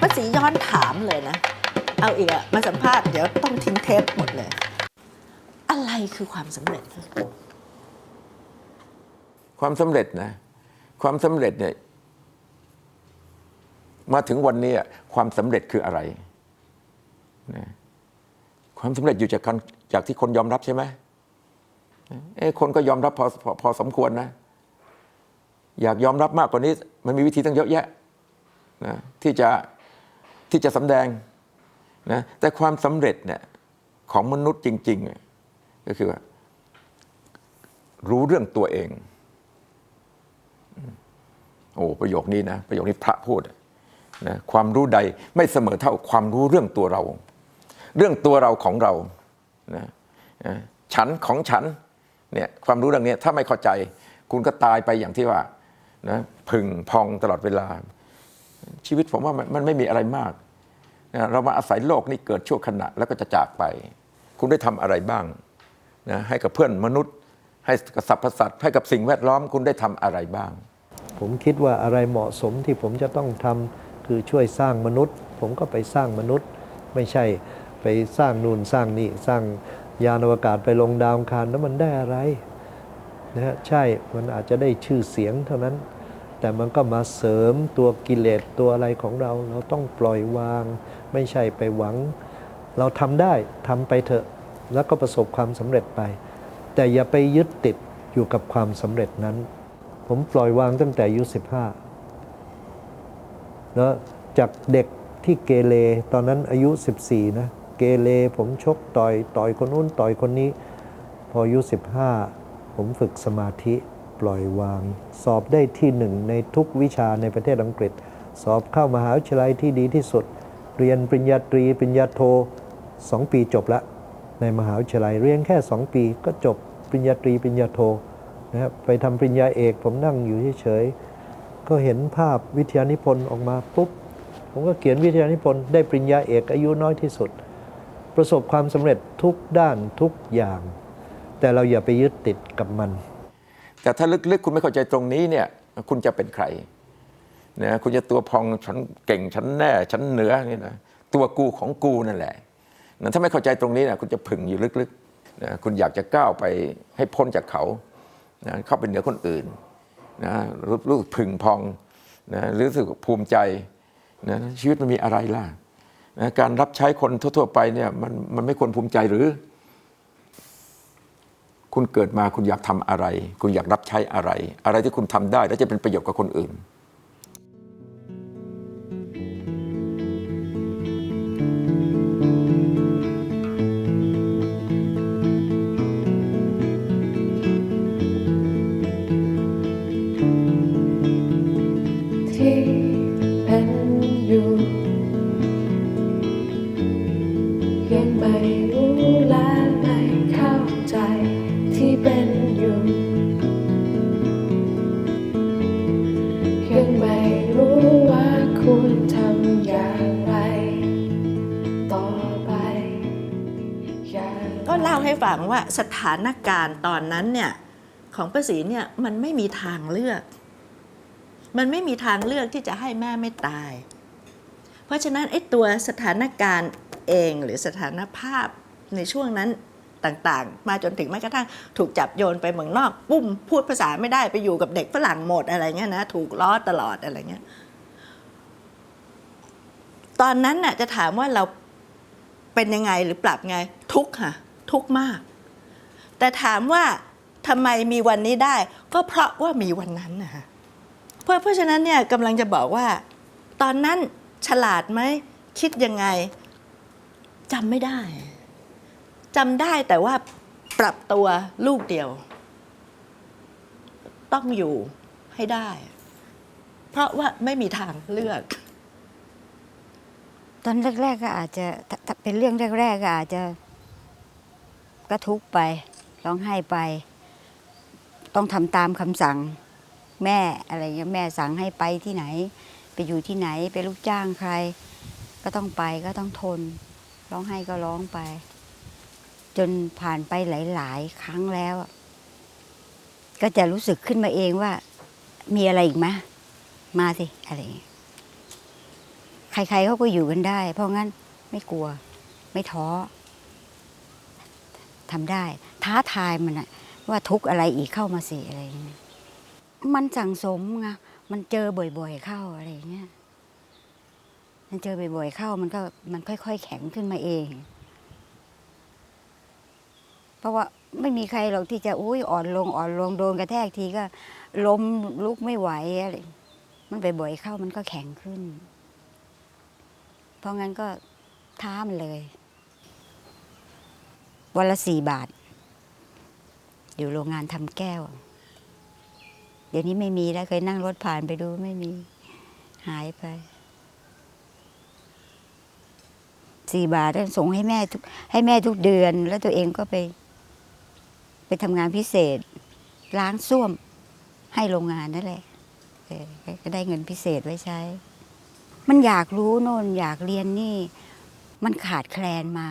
ป้าศรีย้อนถามเลยนะ เอาอีกอะมาสัมภาษณ์เดี๋ยวต้องทิ้งเทปหมดเลย อะไรคือความสำเร็จ ความสำเร็จนะ ความสำเร็จเนี่ยมาถึงวันนี้อะความสำเร็จคืออะไรนะความสำเร็จอยู่จากการ จากที่คนยอมรับใช่ไหมเอ้คนก็ยอมรับพอพอพอสมควรนะ อยากยอมรับมากกว่านี้ มันมีวิธีตั้งเยอะแยะนะที่จะที่จะสำแดงนะแต่ความสำเร็จเนี่ยของมนุษย์จริงๆก็คือว่ารู้เรื่องตัวเอง โอ้ประโยคนี้นะ ประโยคนี้พระพูดนะความรู้ใดไม่เสมอเท่าความรู้เรื่องตัวเรา เรื่องตัวเราของเรา นะฉันของฉันเนี่ยความรู้เรื่องนี้ถ้าไม่เข้าใจ คุณก็ตายไปอย่างที่ว่านะพึงพองตลอดเวลา ชีวิตผมว่ามันมันไม่มีอะไรมากนะเรามาอาศัยโลกนี้เกิดชั่วขณะแล้วก็จะจากไป คุณได้ทำอะไรบ้างนะให้กับเพื่อนมนุษย์ ให้กับสรรพสัตว์ให้กับสิ่งแวดล้อมคุณได้ทำอะไรบ้าง ผมคิดว่าอะไรเหมาะสมที่ผมจะต้องทำคือช่วยสร้างมนุษย์ ผมก็ไปสร้างมนุษย์ ไม่ใช่ ไปสร้างนู่นสร้างนี่สร้างยานอวกาศไปลงดาวอังคารแล้วมันได้อะไรนะฮะใช่มันอาจจะได้ชื่อเสียงเท่านั้น แต่มันก็มาเสริมตัวกิเลสตัวอะไรของเรา เราต้องปล่อยวาง ไม่ใช่ไปหวัง เราทำได้ทำไปเถอะ แล้วก็ประสบความสำเร็จไป แต่อย่าไปยึดติดอยู่กับความสำเร็จนั้น ผมปล่อยวางตั้งแต่อายุ15แล้วจากเด็กที่เกเรตอนนั้นอายุ 14 นะ เกเรผมชกต่อยต่อยคนนู้นต่อยคนนี้ พออายุ 15 ผมฝึกสมาธิปล่อยวาง สอบได้ที่หนึ่งในทุกวิชาในประเทศอังกฤษ สอบเข้ามหาวิทยาลัยที่ดีที่สุด เรียนปริญญาตรีปริญญาโท2ปีจบละ ในมหาวิทยาลัยเรียนแค่ 2 ปี ก็จบปริญญาตรีปริญญาโทนะครับไปทำปริญญาเอกผมนั่งอยู่เฉยๆก็เห็นภาพวิทยานิพนธ์ออกมาปุ๊บผมก็เขียนวิทยานิพนธ์ได้ปริญญาเอกอายุน้อยที่สุด ประสบความสำเร็จทุกด้านทุกอย่าง แต่เราอย่าไปยึดติดกับมัน แต่ถ้าลึกๆ คุณไม่เข้าใจตรงนี้เนี่ยคุณจะเป็นใครนะคุณจะตัวพองฉันเก่งฉันแน่ฉันเหนือนี่นะตัวกูของกูนั่นแหละนะถ้าไม่เข้าใจตรงนี้นะคุณจะผึ่งอยู่ลึกๆนะคุณอยากจะก้าวไปให้พ้นจากเขานะเข้าไปเหนือคนอื่นนะรู้สึกผึ่งพองนะรู้สึกภูมิใจนะชีวิตมันมีอะไรล่ะ การรับใช้คนทั่ว ๆ ไปเนี่ยมันมันไม่ควรภูมิใจหรือ คุณเกิดมาคุณอยากทำอะไร คุณอยากรับใช้อะไร อะไรที่คุณทำได้ แล้วจะเป็นประโยชน์กับคนอื่น ฟังว่าสถานการณ์ตอนนั้นเนี่ยของป้าศรีเนี่ยมันไม่มีทางเลือก มันไม่มีทางเลือกที่จะให้แม่ไม่ตาย เพราะฉะนั้นไอ้ตัวสถานการณ์เองหรือสถานภาพในช่วงนั้นต่างๆ มาจนถึงแม้กระทั่งถูกจับโยนไปเมืองนอก ปุ้มพูดภาษาไม่ได้ไปอยู่กับเด็กฝรั่งหมดอะไรเงี้ยนะถูกล้อตลอดอะไรเงี้ยตอนนั้นน่ะจะถามว่าเราเป็นยังไงหรือปรับไงทุกข์ค่ะ ทุกข์มาก แต่ถามว่าทำไมมีวันนี้ได้ ก็เพราะว่ามีวันนั้นนะคะเพราะเพราะฉะนั้นเนี่ยกำลังจะบอกว่า ตอนนั้นฉลาดไหมคิดยังไงจำไม่ได้จำได้แต่ว่าปรับตัวลูกเดียว ต้องอยู่ให้ได้ เพราะว่าไม่มีทางเลือก ตอนแรก ๆ ก็อาจจะเป็นเรื่องแรก ๆ ก็อาจจะ ก็ทุกข์ไปร้องไห้ไป ต้องทำตามคำสั่งแม่อะไรเงี้ยแม่สั่งให้ไปที่ไหน ไปอยู่ที่ไหนไปลูกจ้างใคร ก็ต้องไปก็ต้องทน ร้องไห้ก็ร้องไป จนผ่านไปหลาย ๆ ครั้งแล้ว ก็จะรู้สึกขึ้นมาเองว่า มีอะไรอีกไหมมาสิอะไรอย่างเงี้ยใครๆเขาก็อยู่กันได้ เพราะงั้นไม่กลัว ไม่ท้อ ทำได้ ท้าทายมันอะว่าทุกอะไรอีกเข้ามาสิอะไรอย่างเงี้ยมันสั่งสมไงมันเจอบ่อยๆเข้าอะไรอย่างเงี้ยมันเจอบ่อยๆเข้ามันก็มันค่อย ๆ แข็งขึ้นมาเอง เพราะว่าไม่มีใครหรอกที่จะอุ้ยอ่อนลงอ่อนลงโดนกระแทกทีก็ล้มลุกไม่ไหวอะไรมันบ่อยๆเข้ามันก็แข็งขึ้น เพราะงั้นก็ท้ามันเลย วันละสี่บาท อยู่โรงงานทำแก้ว เดี๋ยวนี้ไม่มีแล้วเคยนั่งรถผ่านไปดูไม่มี หายไปสี่บาทส่งให้แม่ทุกให้แม่ทุกเดือน แล้วตัวเองก็ไป ไปทำงานพิเศษ ล้างส้วมให้โรงงานนั่นแหละก็ได้เงินพิเศษไว้ใช้ มันอยากรู้โน่นอยากเรียนนี่ มันขาดแคลนมา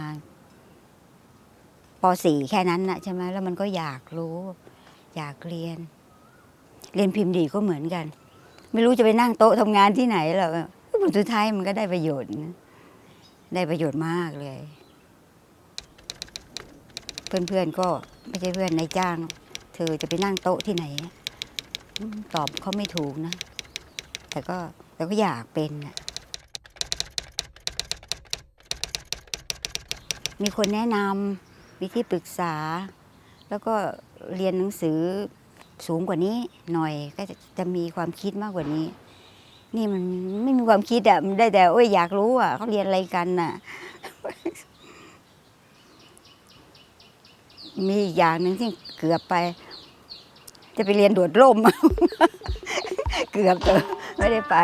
ปสี่แค่นั้นนะใช่ไหมแล้วมันก็อยากรู้ อยากเรียน เรียนพิมพ์ดีก็เหมือนกัน ไม่รู้จะไปนั่งโต๊ะทำงานที่ไหนหรอกผลสุดท้ายมันก็ได้ประโยชน์นะได้ประโยชน์มากเลย เพื่อนๆก็ไม่ใช่เพื่อนนายจ้าง เธอจะไปนั่งโต๊ะที่ไหน ตอบเขาไม่ถูกนะ แต่ก็แต่ก็อยากเป็นนะมีคนแนะนำ มีที่ปรึกษา แล้วก็เรียนหนังสือสูงกว่านี้หน่อยก็จะจะมีความคิดมากกว่านี้ นี่มันไม่มีความคิดอะมันได้แต่โอ้ยอยากรู้อะเขาเรียนอะไรกันน่ะ มีอีกอย่างหนึ่งที่เกือบไป จะไปเรียนโดดร่ม เกือบเจอไม่ได้ไป